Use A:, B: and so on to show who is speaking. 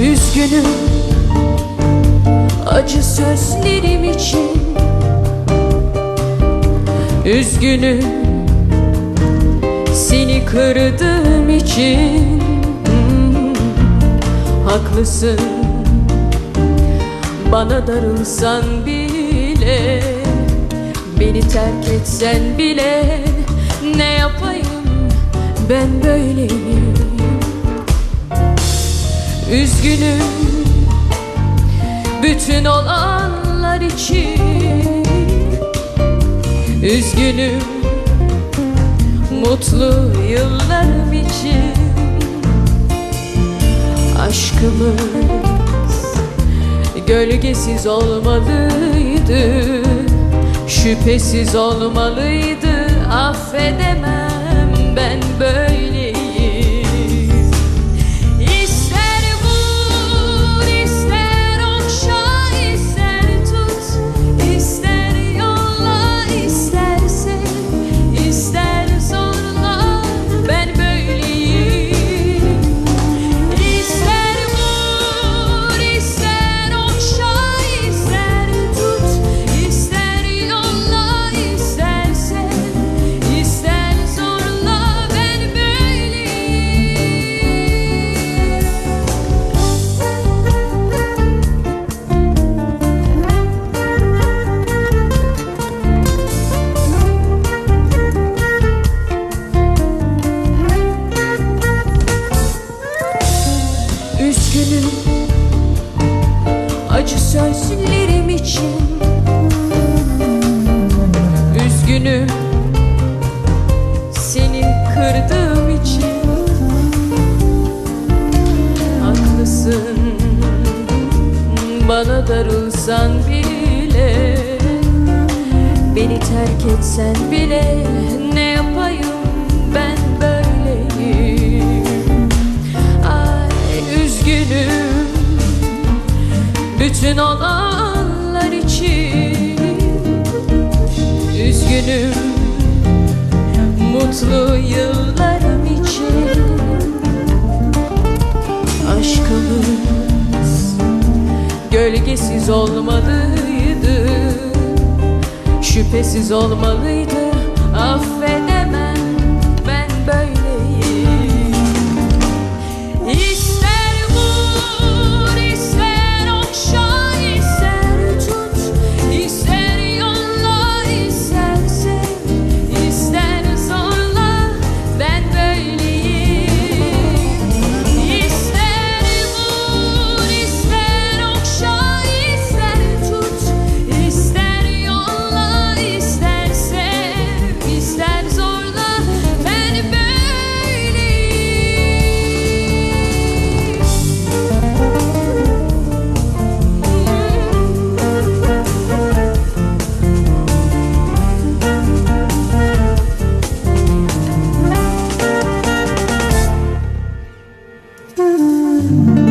A: Üzgünüm. Acı sözlerim için. Üzgünüm. Seni kırdığım için. Hmm, Haklısın. Bana darılsan bile Beni terk etsen bile Ne yapayım ben böyleyim Üzgünüm bütün olanlar için. Üzgünüm mutlu yıllarım için. Aşkımız gölgesiz olmalıydı Şüphesiz olmalıydı. Affedemem ben böyleyim acı sözlerim için. Üzgünüm seni kırdığım için. Haklısın bana darılsan bile Beni terk etsen bile ne bütün olanlar için Üzgünüm mutlu yıllarım için. Aşkımız gölgesiz olmalıydı Şüphesiz olmalıydı. Affedemem Thank you.